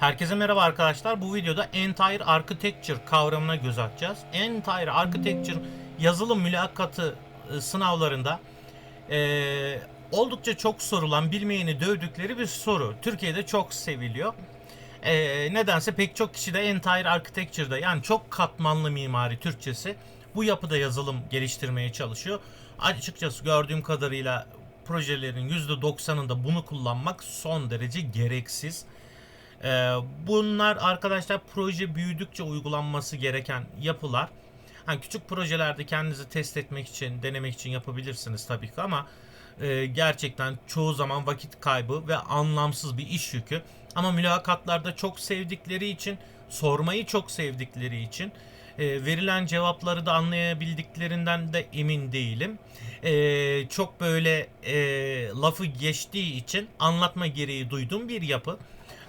Herkese merhaba arkadaşlar. Bu videoda Entire Architecture kavramına göz atacağız. Entire Architecture yazılım mülakatı e, sınavlarında e, oldukça çok sorulan, bilmeyeni dövdükleri bir soru. Türkiye'de çok seviliyor. E, nedense pek çok kişi de Entire Architecture'da yani çok katmanlı mimari Türkçesi bu yapıda yazılım geliştirmeye çalışıyor. Açıkçası gördüğüm kadarıyla projelerin %90'ında bunu kullanmak son derece gereksiz. Ee, bunlar arkadaşlar proje büyüdükçe uygulanması gereken yapılar. Hani küçük projelerde kendinizi test etmek için, denemek için yapabilirsiniz tabii ki ama e, gerçekten çoğu zaman vakit kaybı ve anlamsız bir iş yükü. Ama mülakatlarda çok sevdikleri için, sormayı çok sevdikleri için e, verilen cevapları da anlayabildiklerinden de emin değilim. E, çok böyle e, lafı geçtiği için anlatma gereği duyduğum bir yapı.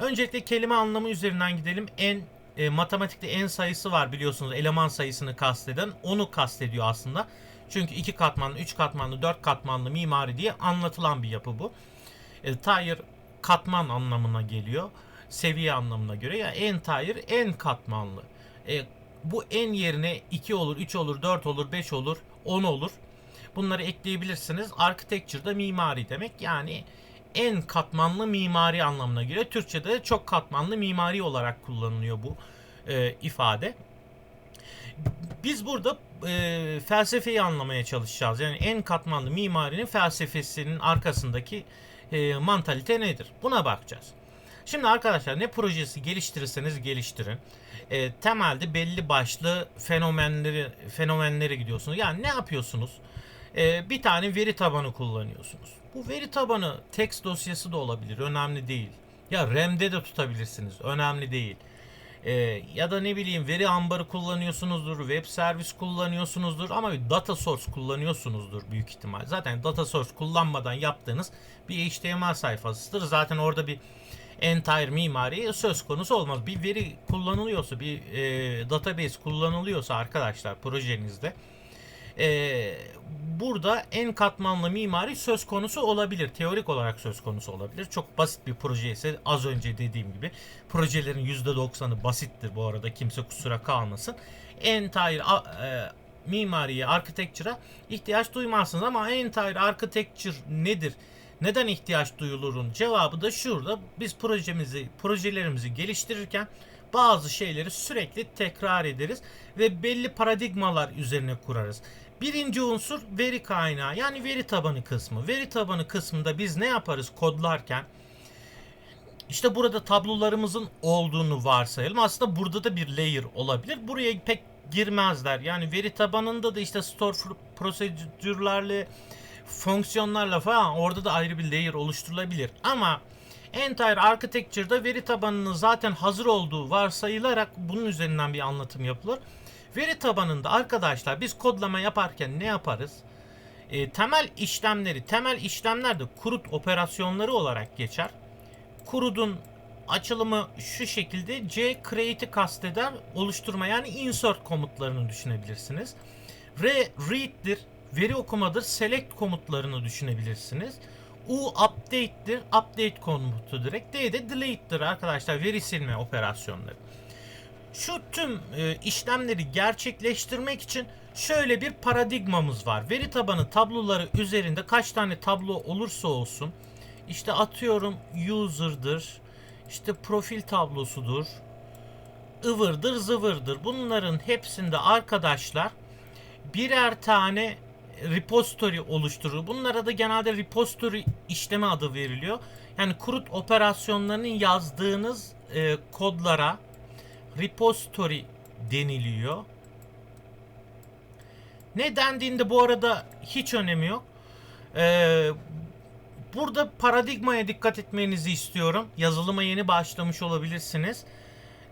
Öncelikle kelime anlamı üzerinden gidelim. En e, matematikte en sayısı var biliyorsunuz eleman sayısını kasteden onu kastediyor aslında. Çünkü iki katmanlı, üç katmanlı, dört katmanlı mimari diye anlatılan bir yapı bu. E, tire katman anlamına geliyor. Seviye anlamına göre ya en tire en katmanlı. E, bu en yerine 2 olur, 3 olur, 4 olur, 5 olur, 10 olur. Bunları ekleyebilirsiniz. Architecture'da mimari demek. Yani en katmanlı mimari anlamına geliyor. Türkçe'de de çok katmanlı mimari olarak kullanılıyor bu e, ifade. Biz burada e, felsefeyi anlamaya çalışacağız. Yani en katmanlı mimarinin felsefesinin arkasındaki e, mantalite nedir? Buna bakacağız. Şimdi arkadaşlar ne projesi geliştirirseniz geliştirin. E, temelde belli başlı fenomenleri fenomenlere gidiyorsunuz. Yani ne yapıyorsunuz? E, bir tane veri tabanı kullanıyorsunuz. Bu veri tabanı text dosyası da olabilir. Önemli değil. Ya RAM'de de tutabilirsiniz. Önemli değil. E, ya da ne bileyim veri ambarı kullanıyorsunuzdur. Web servis kullanıyorsunuzdur. Ama bir data source kullanıyorsunuzdur büyük ihtimal. Zaten data source kullanmadan yaptığınız bir HTML sayfasıdır. Zaten orada bir entire mimari söz konusu olmaz. Bir veri kullanılıyorsa, bir e, database kullanılıyorsa arkadaşlar projenizde e, burada en katmanlı mimari söz konusu olabilir. Teorik olarak söz konusu olabilir. Çok basit bir proje ise az önce dediğim gibi projelerin %90'ı basittir bu arada kimse kusura kalmasın. Entire e, mimariye, architecture'a ihtiyaç duymazsınız ama entire architecture nedir? Neden ihtiyaç duyulurun cevabı da şurada. Biz projemizi, projelerimizi geliştirirken bazı şeyleri sürekli tekrar ederiz ve belli paradigmalar üzerine kurarız. Birinci unsur veri kaynağı yani veri tabanı kısmı. Veri tabanı kısmında biz ne yaparız kodlarken? İşte burada tablolarımızın olduğunu varsayalım. Aslında burada da bir layer olabilir. Buraya pek girmezler. Yani veri tabanında da işte store prosedürlerle fonksiyonlarla falan orada da ayrı bir layer oluşturulabilir. Ama Entire Architecture'da veri tabanının zaten hazır olduğu varsayılarak bunun üzerinden bir anlatım yapılır. Veri tabanında arkadaşlar biz kodlama yaparken ne yaparız? E, temel işlemleri, temel işlemler de kurut operasyonları olarak geçer. Kurut'un açılımı şu şekilde C create'i kasteder oluşturma yani insert komutlarını düşünebilirsiniz. R read'dir, veri okumadır, select komutlarını düşünebilirsiniz. U update'dir, update komutu direkt. D de delete'dir arkadaşlar, veri silme operasyonları. Şu tüm e, işlemleri gerçekleştirmek için şöyle bir paradigmamız var. Veri tabanı tabloları üzerinde kaç tane tablo olursa olsun işte atıyorum user'dır, işte profil tablosudur, ıvırdır zıvırdır. Bunların hepsinde arkadaşlar birer tane repository oluşturur. Bunlara da genelde repository işlemi adı veriliyor. Yani kurut operasyonlarının yazdığınız e, kodlara repository deniliyor. Ne dendiğinde bu arada hiç önemi yok. Ee, burada paradigmaya dikkat etmenizi istiyorum. Yazılıma yeni başlamış olabilirsiniz.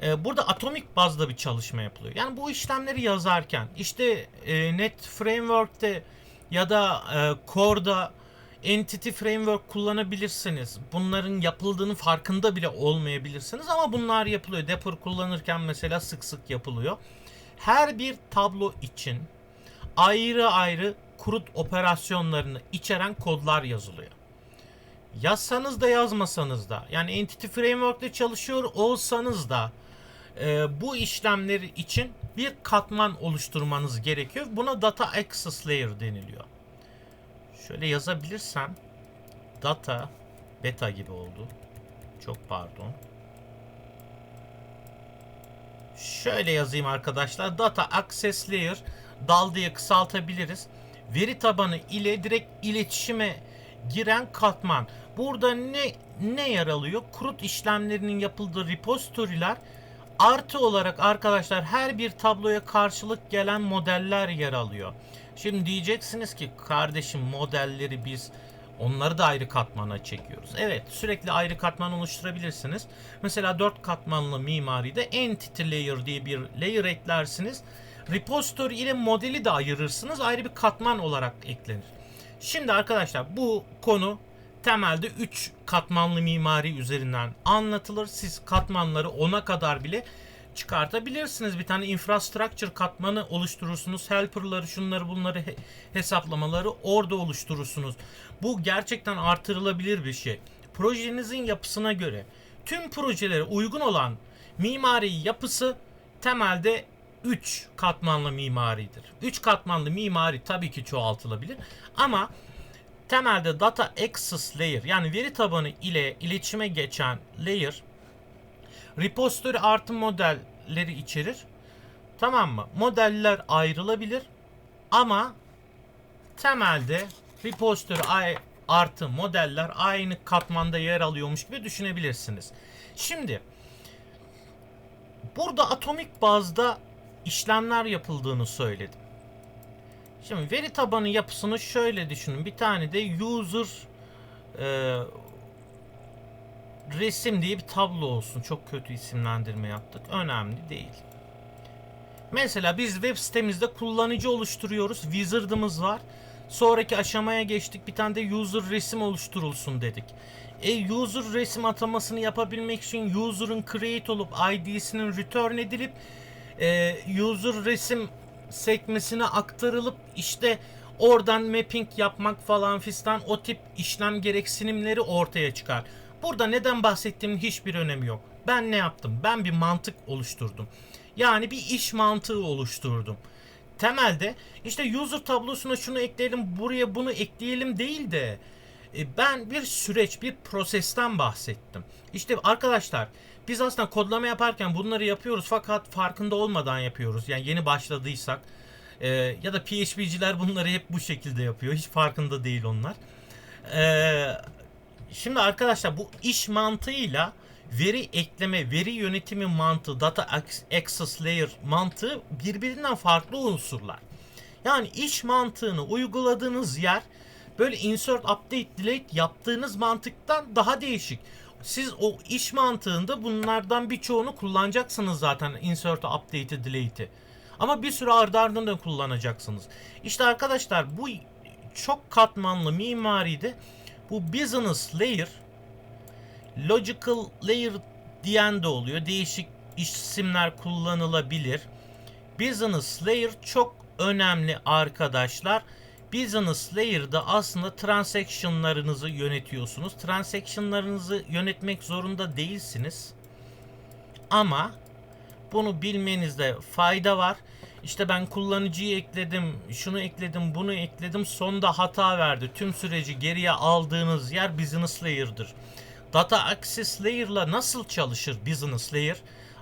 Ee, burada atomik bazda bir çalışma yapılıyor. Yani bu işlemleri yazarken işte e, Net Framework'te ya da e, Core'da Entity Framework kullanabilirsiniz. Bunların yapıldığının farkında bile olmayabilirsiniz ama bunlar yapılıyor. Dapper kullanırken mesela sık sık yapılıyor. Her bir tablo için ayrı ayrı kurut operasyonlarını içeren kodlar yazılıyor. yazsanız da yazmasanız da yani Entity Framework'te çalışıyor olsanız da e, bu işlemler için bir katman oluşturmanız gerekiyor. Buna Data Access Layer deniliyor. Şöyle yazabilirsem data beta gibi oldu. Çok pardon. Şöyle yazayım arkadaşlar. Data Access Layer dal diye kısaltabiliriz. Veri tabanı ile direkt iletişime giren katman. Burada ne ne yer alıyor? Kurut işlemlerinin yapıldığı repository'ler artı olarak arkadaşlar her bir tabloya karşılık gelen modeller yer alıyor. Şimdi diyeceksiniz ki kardeşim modelleri biz onları da ayrı katmana çekiyoruz. Evet sürekli ayrı katman oluşturabilirsiniz. Mesela 4 katmanlı mimaride entity layer diye bir layer eklersiniz. Repository ile modeli de ayırırsınız. Ayrı bir katman olarak eklenir. Şimdi arkadaşlar bu konu temelde 3 katmanlı mimari üzerinden anlatılır. Siz katmanları 10'a kadar bile çıkartabilirsiniz. Bir tane infrastructure katmanı oluşturursunuz. Helper'ları, şunları bunları he- hesaplamaları orada oluşturursunuz. Bu gerçekten artırılabilir bir şey. Projenizin yapısına göre tüm projelere uygun olan mimari yapısı temelde 3 katmanlı mimaridir. 3 katmanlı mimari tabii ki çoğaltılabilir ama temelde data access layer yani veri tabanı ile iletişime geçen layer repository artı modelleri içerir. Tamam mı? Modeller ayrılabilir ama temelde repository artı modeller aynı katmanda yer alıyormuş gibi düşünebilirsiniz. Şimdi burada atomik bazda işlemler yapıldığını söyledim. Şimdi veri tabanı yapısını şöyle düşünün. Bir tane de user e, resim diye bir tablo olsun. Çok kötü isimlendirme yaptık. Önemli değil. Mesela biz web sitemizde kullanıcı oluşturuyoruz. Wizard'ımız var. Sonraki aşamaya geçtik. Bir tane de user resim oluşturulsun dedik. E user resim atamasını yapabilmek için user'ın create olup ID'sinin return edilip e, user resim sekmesine aktarılıp işte oradan mapping yapmak falan fistan o tip işlem gereksinimleri ortaya çıkar. Burada neden bahsettiğimin hiçbir önemi yok. Ben ne yaptım? Ben bir mantık oluşturdum. Yani bir iş mantığı oluşturdum. Temelde işte user tablosuna şunu ekleyelim, buraya bunu ekleyelim değil de e, ben bir süreç, bir prosesten bahsettim. İşte arkadaşlar biz aslında kodlama yaparken bunları yapıyoruz fakat farkında olmadan yapıyoruz. Yani yeni başladıysak e, ya da PHP'ciler bunları hep bu şekilde yapıyor. Hiç farkında değil onlar. E, şimdi arkadaşlar bu iş mantığıyla veri ekleme, veri yönetimi mantığı, data access layer mantığı birbirinden farklı unsurlar. Yani iş mantığını uyguladığınız yer böyle insert, update, delete yaptığınız mantıktan daha değişik. Siz o iş mantığında bunlardan birçoğunu kullanacaksınız zaten insert, update'i, delete'i. Ama bir süre ardı ardına kullanacaksınız. İşte arkadaşlar bu çok katmanlı mimaride bu business layer logical layer diyen de oluyor. Değişik isimler kullanılabilir. Business layer çok önemli arkadaşlar. Business layer'da aslında transaction'larınızı yönetiyorsunuz. Transaction'larınızı yönetmek zorunda değilsiniz. Ama bunu bilmenizde fayda var. İşte ben kullanıcıyı ekledim, şunu ekledim, bunu ekledim. Sonda hata verdi. Tüm süreci geriye aldığınız yer business layer'dır. Data Access Layer'la nasıl çalışır Business Layer?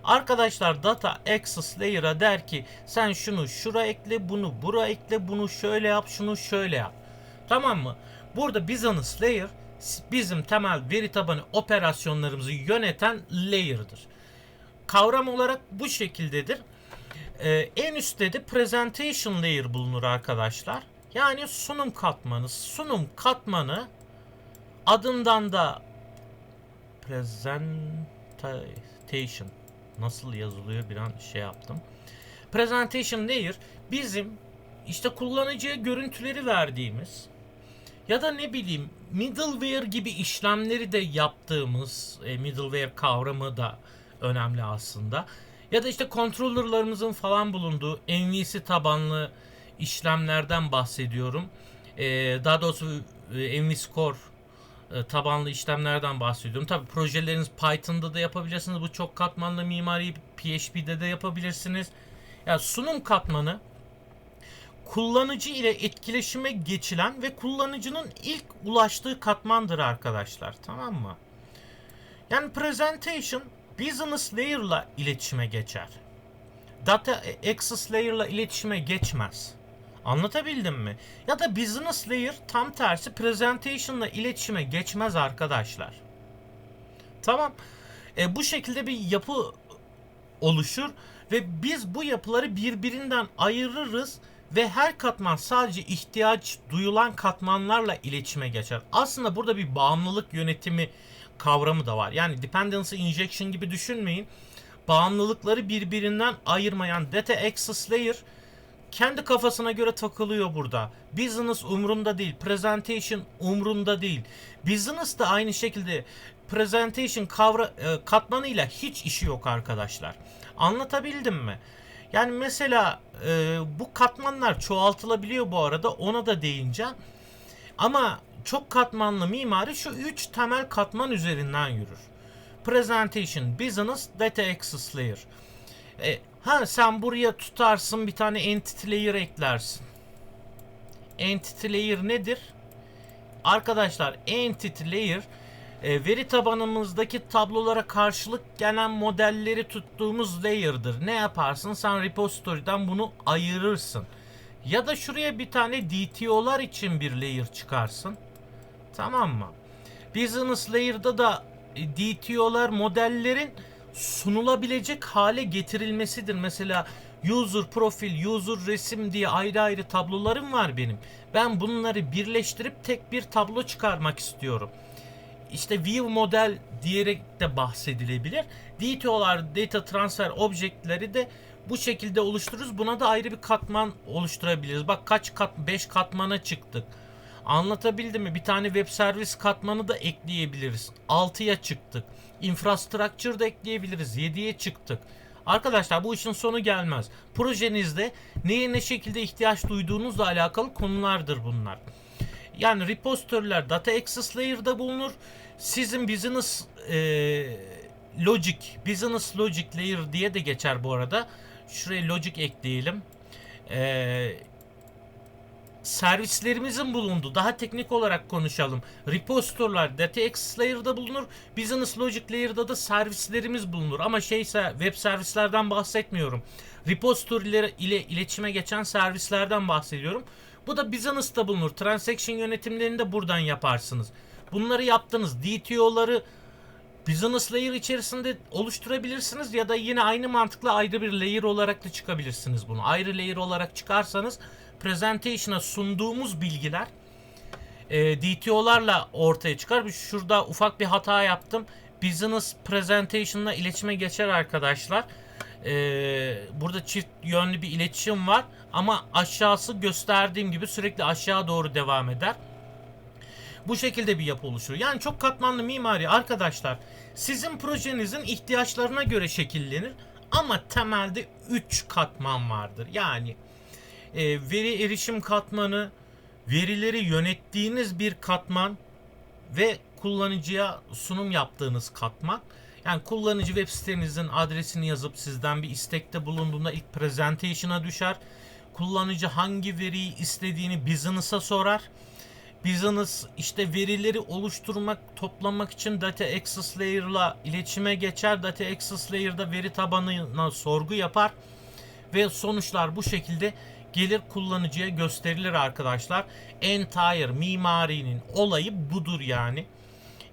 Arkadaşlar Data Access Layer'a der ki sen şunu şura ekle, bunu bura ekle, bunu şöyle yap, şunu şöyle yap. Tamam mı? Burada Business Layer bizim temel veri tabanı operasyonlarımızı yöneten layer'dır. Kavram olarak bu şekildedir. Ee, en üstte de Presentation Layer bulunur arkadaşlar. Yani sunum katmanı. Sunum katmanı adından da presentation nasıl yazılıyor bir an şey yaptım. Presentation layer bizim işte kullanıcıya görüntüleri verdiğimiz ya da ne bileyim middleware gibi işlemleri de yaptığımız e, middleware kavramı da önemli aslında. Ya da işte controller'larımızın falan bulunduğu MVC tabanlı işlemlerden bahsediyorum. E, daha doğrusu e, MVC Core e, tabanlı işlemlerden bahsediyorum. Tabi projeleriniz Python'da da yapabilirsiniz. Bu çok katmanlı mimari PHP'de de yapabilirsiniz. Yani sunum katmanı kullanıcı ile etkileşime geçilen ve kullanıcının ilk ulaştığı katmandır arkadaşlar. Tamam mı? Yani presentation business layer ile iletişime geçer. Data access layer ile iletişime geçmez. Anlatabildim mi? Ya da business layer tam tersi presentation ile iletişime geçmez arkadaşlar. Tamam. E, bu şekilde bir yapı oluşur ve biz bu yapıları birbirinden ayırırız ve her katman sadece ihtiyaç duyulan katmanlarla iletişime geçer. Aslında burada bir bağımlılık yönetimi kavramı da var. Yani dependency injection gibi düşünmeyin. Bağımlılıkları birbirinden ayırmayan data access layer kendi kafasına göre takılıyor burada. Business umrunda değil, presentation umrunda değil. Business da aynı şekilde presentation kavra e, katmanıyla hiç işi yok arkadaşlar. Anlatabildim mi? Yani mesela e, bu katmanlar çoğaltılabiliyor bu arada ona da değineceğim. Ama çok katmanlı mimari şu üç temel katman üzerinden yürür. Presentation, Business, Data Access Layer. E, ha sen buraya tutarsın bir tane Entity Layer eklersin. Entity Layer nedir? Arkadaşlar Entity Layer e, veri tabanımızdaki tablolara karşılık gelen modelleri tuttuğumuz layer'dır. Ne yaparsın? Sen repository'den bunu ayırırsın. Ya da şuraya bir tane DTO'lar için bir layer çıkarsın. Tamam mı? Business layer'da da e, DTO'lar modellerin sunulabilecek hale getirilmesidir. Mesela user profil, user resim diye ayrı ayrı tablolarım var benim. Ben bunları birleştirip tek bir tablo çıkarmak istiyorum. İşte view model diyerek de bahsedilebilir. DTO'lar, data transfer objektleri de bu şekilde oluştururuz. Buna da ayrı bir katman oluşturabiliriz. Bak kaç kat 5 katmana çıktık. Anlatabildim mi? Bir tane web servis katmanı da ekleyebiliriz. 6'ya çıktık. Infrastructure da ekleyebiliriz. 7'ye çıktık. Arkadaşlar bu işin sonu gelmez. Projenizde neye ne şekilde ihtiyaç duyduğunuzla alakalı konulardır bunlar. Yani repository'ler data access layer'da bulunur. Sizin business e, logic, business logic layer diye de geçer bu arada. Şuraya logic ekleyelim. Eee servislerimizin bulunduğu daha teknik olarak konuşalım. Repository'lar Data Access Layer'da bulunur. Business Logic Layer'da da servislerimiz bulunur. Ama şeyse web servislerden bahsetmiyorum. Repository'ler ile iletişime geçen servislerden bahsediyorum. Bu da Business'ta bulunur. Transaction yönetimlerini de buradan yaparsınız. Bunları yaptınız. DTO'ları Business layer içerisinde oluşturabilirsiniz ya da yine aynı mantıkla ayrı bir layer olarak da çıkabilirsiniz bunu. Ayrı layer olarak çıkarsanız presentation'a sunduğumuz bilgiler e, DTO'larla ortaya çıkar. Şurada ufak bir hata yaptım. Business presentation'la iletişime geçer arkadaşlar. E, burada çift yönlü bir iletişim var ama aşağısı gösterdiğim gibi sürekli aşağı doğru devam eder. Bu şekilde bir yapı oluşur. Yani çok katmanlı mimari arkadaşlar sizin projenizin ihtiyaçlarına göre şekillenir ama temelde 3 katman vardır. Yani e, veri erişim katmanı, verileri yönettiğiniz bir katman ve kullanıcıya sunum yaptığınız katman. Yani kullanıcı web sitenizin adresini yazıp sizden bir istekte bulunduğunda ilk presentation'a düşer. Kullanıcı hangi veriyi istediğini business'a sorar. Business işte verileri oluşturmak, toplamak için Data Access Layer'la iletişime geçer. Data Access Layer'da veri tabanına sorgu yapar ve sonuçlar bu şekilde gelir kullanıcıya gösterilir arkadaşlar. Entire mimarinin olayı budur yani.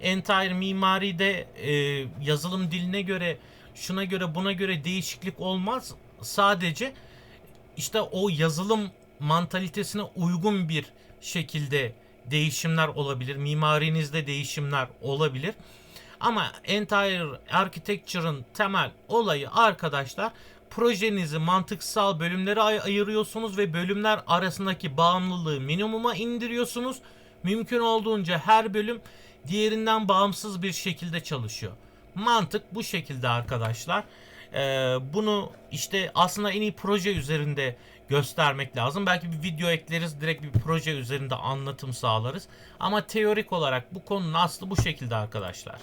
Entire mimaride e, yazılım diline göre şuna göre buna göre değişiklik olmaz. Sadece işte o yazılım mantalitesine uygun bir şekilde değişimler olabilir. Mimarinizde değişimler olabilir. Ama Entire Architecture'ın temel olayı arkadaşlar projenizi mantıksal bölümlere ay- ayırıyorsunuz ve bölümler arasındaki bağımlılığı minimuma indiriyorsunuz. Mümkün olduğunca her bölüm diğerinden bağımsız bir şekilde çalışıyor. Mantık bu şekilde arkadaşlar. Ee, bunu işte aslında en iyi proje üzerinde göstermek lazım. Belki bir video ekleriz, direkt bir proje üzerinde anlatım sağlarız. Ama teorik olarak bu konunun aslı bu şekilde arkadaşlar.